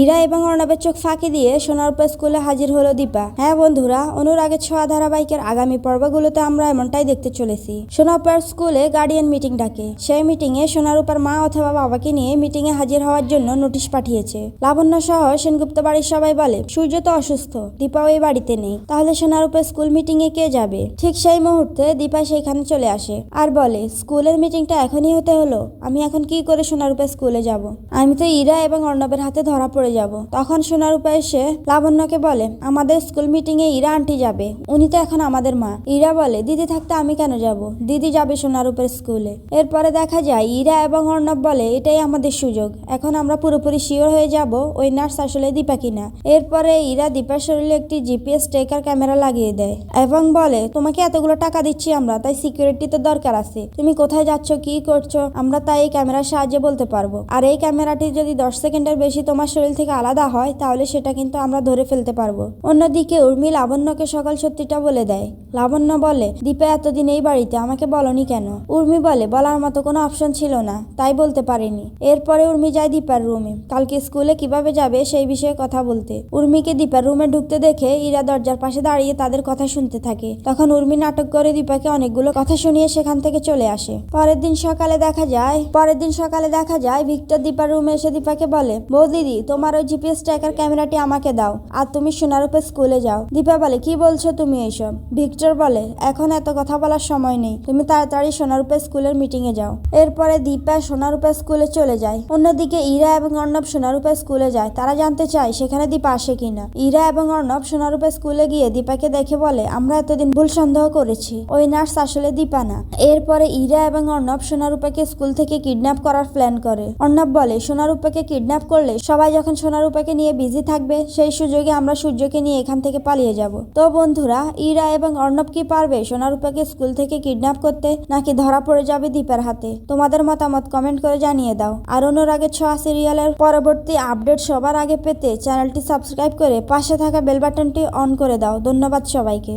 ইরা এবং অর্ণবের চোখ ফাঁকি দিয়ে সোনারূপা স্কুলে হাজির হলো দীপা। হ্যাঁ বন্ধুরা অনুরাগের ছোঁয়া ধারাবাহিকের আগামী পর্বগুলোতে আমরা এমনটাই দেখতে চলেছি। সোনারূপার স্কুলে গার্ডিয়ান মিটিং ডাকে। সেই মিটিং এ সোনারূপার মা অথবা বাবাকে নিয়ে মিটিং এ হাজির হওয়ার জন্য নোটিশ পাঠিয়েছে। লাবণ্য সহ সেনগুপ্ত বাড়ির সবাই বলে, সূর্য তো অসুস্থ, দীপাও এই বাড়িতে নেই। তাহলে সোনারূপা স্কুল মিটিং এ কে যাবে? ঠিক সেই মুহূর্তে দীপা সেইখানে চলে আসে আর বলে, স্কুলের মিটিংটা এখনই হতে হলো, আমি এখন কি করে সোনারূপা স্কুলে যাব? আমি তো ইরা এবং অর্ণবের হাতে ধরা পড়ে যাব। তখন সোনারূপা এসে লাবণ্যকে বলে, আমাদের স্কুল মিটিং এ ইরা আন্টি যাবে। উনি তো এখন আমাদের মা। ইরা বলে, দিদি থাকতে আমি কেন যাব? দিদি যাবে সোনারূপের স্কুলে। এরপরে দেখা যায়, ইরা এবং অর্ণব বলে, এটাই আমাদের সুযোগ। এখন আমরা পুরোপুরি শিওর হয়ে যাব ওই নার্স আসলে দীপা কিনা। এরপরে ইরা দীপার শরীরে একটি জিপিএস ট্রেকার ক্যামেরা লাগিয়ে দেয় এবং বলে, তোমাকে এতগুলো টাকা দিচ্ছি আমরা, তাই সিকিউরিটি তো দরকার আছে। তুমি কোথায় যাচ্ছ, কি করছ, আমরা তাই এই ক্যামেরার সাহায্যে বলতে পারব। আর এই ক্যামেরাটি যদি দশ সেকেন্ডের বেশি তোমার শরীর থেকে আলাদা হয়, তাহলে সেটা কিন্তু আমরা ধরে ফেলতে পারব। অন্যদিকে উর্মি লাবণ্যকে সকাল সত্যিটা বলে দেয়। লাবণ্য বলে, দীপা এতদিন এই বাড়িতে, আমাকে বলনি কেন? উর্মি বলে, বলার মতো কোনো অপশন ছিল না, তাই বলতে পারিনি। এরপরে উর্মি যায় দীপার রুমে। কালকে স্কুলে কীভাবে যাবে সেই বিষয়ে কথা বলতে। উর্মিকে দীপার রুমে ঢুকতে দেখে ইরা দরজার পাশে দাঁড়িয়ে তাদের কথা শুনতে থাকে। তখন উর্মি নাটক করে দীপাকে অনেকগুলো কথা শুনিয়ে সেখান থেকে চলে আসে। পরের দিন সকালে দেখা যায়, পরের দিন সকালে দেখা যায়, ভিক্টর দীপার রুমে এসে দীপাকে বলে বৌ দিদি তোমার ওই জিপিএস ট্র্যাকার ক্যামেরাটি আমাকে দাও, আর তুমি সোনারূপে স্কুলে যাও। দীপা বলে, কি বলছো তুমি এইসব ভিক্টর বলে, এখন এত কথা বলার সময় নেই, তুমি তাড়াতাড়ি সোনারূপে স্কুলের মিটিং এ যাও। এরপরে দীপা সোনারূপে স্কুলে চলে যায়। অন্যদিকে ইরা এবং অর্ণব সোনারূপে স্কুলে যায়। তারা জানতে চায়, সেখানে দীপা আসে কিনা? ইরা এবং অর্ণব সোনারূপে স্কুলে গিয়ে দীপাকে দেখে বলে, আমরা এতদিন ভুল সন্দেহ করেছি। ওই নার্স আসলে দীপা না। এরপরে ইরা এবং অর্ণব সোনারূপাকে স্কুল থেকে কিডন্যাপ করার প্ল্যান করে। অর্ণব বলে, সোনারূপাকে কিডন্যাপ করলে সবাই যখন সোনারূপাকে নিয়ে বিজি থাকবে, সেই সুযোগে আমরা সূর্যকে নিয়ে এখান থেকে পালিয়ে যাব। তো বন্ধুরা, ইরা এবং অর্ণব কি পারবে সোনারূপাকে স্কুল থেকে কিডন্যাপ করতে, নাকি ধরা পড়ে যাবে দীপার হাতে? তোমাদের মতামত কমেন্ট করে জানিয়ে দাও। আর অনুরাগের ছোঁয়া সিরিয়ালের পরবর্তী আপডেট সবার আগে পেতে চ্যানেলটি সাবস্ক্রাইব করে পাশে থাকা বেল বাটনটি অন করে দাও। ধন্যবাদ সবাইকে।